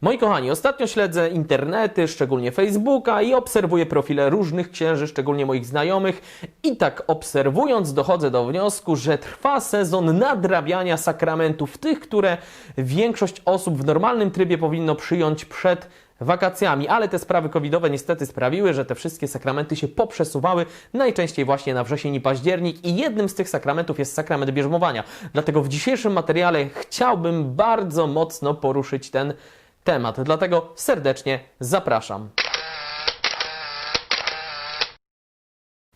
Moi kochani, ostatnio śledzę internety, szczególnie Facebooka i obserwuję profile różnych księży, szczególnie moich znajomych. I tak obserwując dochodzę do wniosku, że trwa sezon nadrabiania sakramentów, tych, które większość osób w normalnym trybie powinno przyjąć przed wakacjami, ale te sprawy covidowe niestety sprawiły, że te wszystkie sakramenty się poprzesuwały, najczęściej właśnie na wrzesień i październik i jednym z tych sakramentów jest sakrament bierzmowania. Dlatego w dzisiejszym materiale chciałbym bardzo mocno poruszyć ten temat. Dlatego serdecznie zapraszam.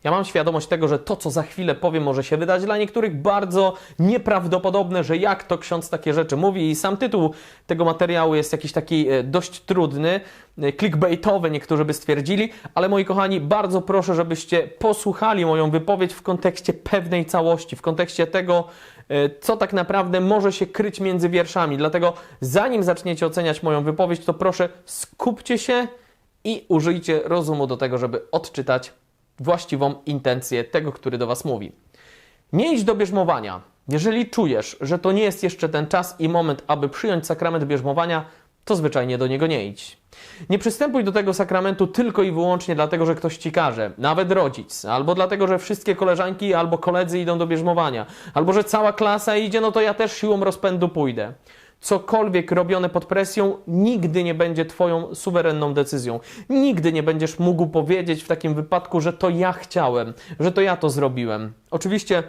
Ja mam świadomość tego, że to, co za chwilę powiem, może się wydać dla niektórych bardzo nieprawdopodobne, że jak to ksiądz takie rzeczy mówi i sam tytuł tego materiału jest jakiś taki e, dość trudny, e, clickbaitowy, niektórzy by stwierdzili, ale moi kochani, bardzo proszę, żebyście posłuchali moją wypowiedź w kontekście pewnej całości, w kontekście tego, e, co tak naprawdę może się kryć między wierszami. Dlatego zanim zaczniecie oceniać moją wypowiedź, to proszę skupcie się i użyjcie rozumu do tego, żeby odczytać właściwą intencję tego, który do Was mówi. Nie idź do bierzmowania. Jeżeli czujesz, że to nie jest jeszcze ten czas i moment, aby przyjąć sakrament bierzmowania, to zwyczajnie do niego nie idź. Nie przystępuj do tego sakramentu tylko i wyłącznie dlatego, że ktoś ci każe, nawet rodzic, albo dlatego, że wszystkie koleżanki albo koledzy idą do bierzmowania, albo że cała klasa idzie, no to ja też siłą rozpędu pójdę cokolwiek robione pod presją nigdy nie będzie Twoją suwerenną decyzją. Nigdy nie będziesz mógł powiedzieć w takim wypadku, że to ja chciałem, że to ja to zrobiłem. Oczywiście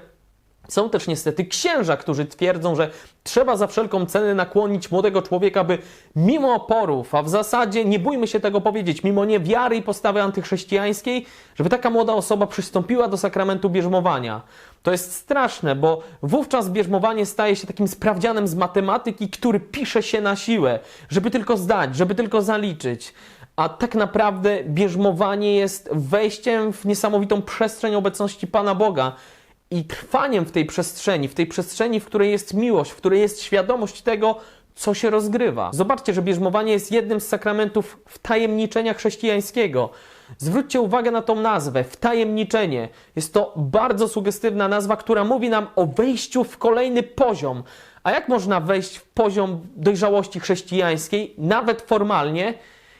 są też niestety księża, którzy twierdzą, że trzeba za wszelką cenę nakłonić młodego człowieka, by mimo oporów, a w zasadzie nie bójmy się tego powiedzieć, mimo niewiary i postawy antychrześcijańskiej, żeby taka młoda osoba przystąpiła do sakramentu bierzmowania. To jest straszne, bo wówczas bierzmowanie staje się takim sprawdzianem z matematyki, który pisze się na siłę, żeby tylko zdać, żeby tylko zaliczyć. A tak naprawdę bierzmowanie jest wejściem w niesamowitą przestrzeń obecności Pana Boga i trwaniem w tej przestrzeni, w tej przestrzeni, w której jest miłość, w której jest świadomość tego, co się rozgrywa. Zobaczcie, że bierzmowanie jest jednym z sakramentów wtajemniczenia chrześcijańskiego. Zwróćcie uwagę na tą nazwę, wtajemniczenie. Jest to bardzo sugestywna nazwa, która mówi nam o wejściu w kolejny poziom. A jak można wejść w poziom dojrzałości chrześcijańskiej, nawet formalnie,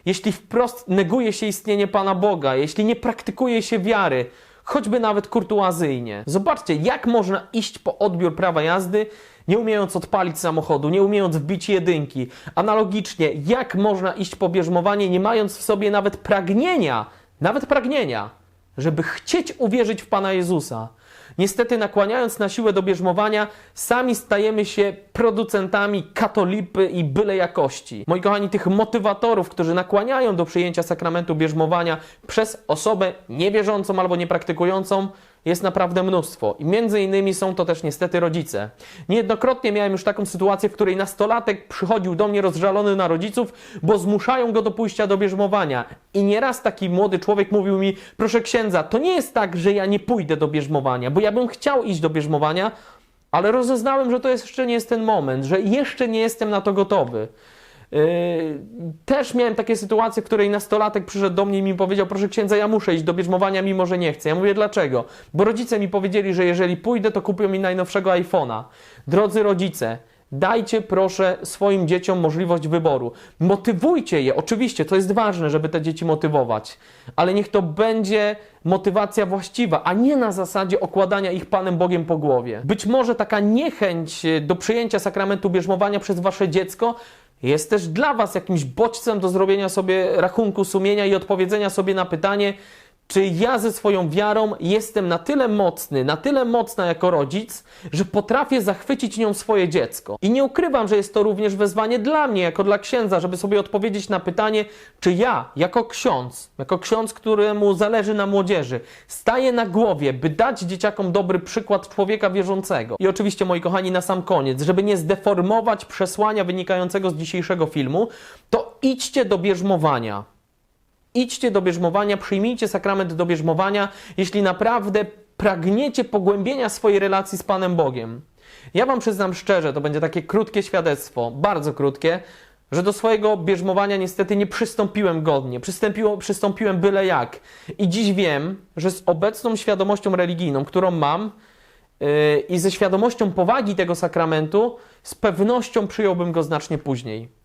jeśli wprost neguje się istnienie Pana Boga, jeśli nie praktykuje się wiary, choćby nawet kurtuazyjnie. Zobaczcie, jak można iść po odbiór prawa jazdy, nie umiejąc odpalić samochodu, nie umiejąc wbić jedynki. Analogicznie, jak można iść po bierzmowanie, nie mając w sobie nawet pragnienia, nawet pragnienia, żeby chcieć uwierzyć w Pana Jezusa. Niestety, nakłaniając na siłę do bierzmowania, sami stajemy się producentami katolipy i byle jakości. Moi kochani, tych motywatorów, którzy nakłaniają do przyjęcia sakramentu bierzmowania przez osobę niewierzącą albo niepraktykującą, jest naprawdę mnóstwo. I między innymi są to też niestety rodzice. Niejednokrotnie miałem już taką sytuację, w której nastolatek przychodził do mnie rozżalony na rodziców, bo zmuszają go do pójścia do bierzmowania. I nieraz taki młody człowiek mówił mi, proszę księdza, to nie jest tak, że ja nie pójdę do bierzmowania, bo ja bym chciał iść do bierzmowania, ale rozeznałem, że to jeszcze nie jest ten moment, że jeszcze nie jestem na to gotowy. Yy, też miałem takie sytuacje, w której nastolatek przyszedł do mnie i mi powiedział: Proszę księdza, ja muszę iść do bierzmowania, mimo że nie chcę. Ja mówię: Dlaczego? Bo rodzice mi powiedzieli, że jeżeli pójdę, to kupią mi najnowszego iPhone'a. Drodzy rodzice, Dajcie proszę swoim dzieciom możliwość wyboru. Motywujcie je. Oczywiście to jest ważne, żeby te dzieci motywować, ale niech to będzie motywacja właściwa, a nie na zasadzie okładania ich Panem Bogiem po głowie. Być może taka niechęć do przyjęcia sakramentu bierzmowania przez wasze dziecko jest też dla Was jakimś bodźcem do zrobienia sobie rachunku sumienia i odpowiedzenia sobie na pytanie, czy ja ze swoją wiarą jestem na tyle mocny, na tyle mocna jako rodzic, że potrafię zachwycić nią swoje dziecko. I nie ukrywam, że jest to również wezwanie dla mnie, jako dla księdza, żeby sobie odpowiedzieć na pytanie, czy ja, jako ksiądz, jako ksiądz, któremu zależy na młodzieży, staję na głowie, by dać dzieciakom dobry przykład człowieka wierzącego. I oczywiście, moi kochani, na sam koniec, żeby nie zdeformować przesłania wynikającego z dzisiejszego filmu, to idźcie do bierzmowania idźcie do bierzmowania, przyjmijcie sakrament do bierzmowania, jeśli naprawdę pragniecie pogłębienia swojej relacji z Panem Bogiem. Ja Wam przyznam szczerze, to będzie takie krótkie świadectwo, bardzo krótkie, że do swojego bierzmowania niestety nie przystąpiłem godnie, przystąpiłem, byle jak. I dziś wiem, że z obecną świadomością religijną, którą mam, yy, i ze świadomością powagi tego sakramentu, z pewnością przyjąłbym go znacznie później.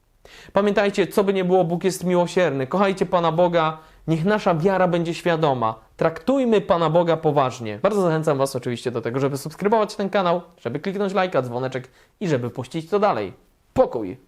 Pamiętajcie, co by nie było, Bóg jest miłosierny. Kochajcie Pana Boga, niech nasza wiara będzie świadoma. Traktujmy Pana Boga poważnie. Bardzo zachęcam Was oczywiście do tego, żeby subskrybować ten kanał, żeby kliknąć lajka, dzwoneczek i żeby puścić to dalej. Pokój!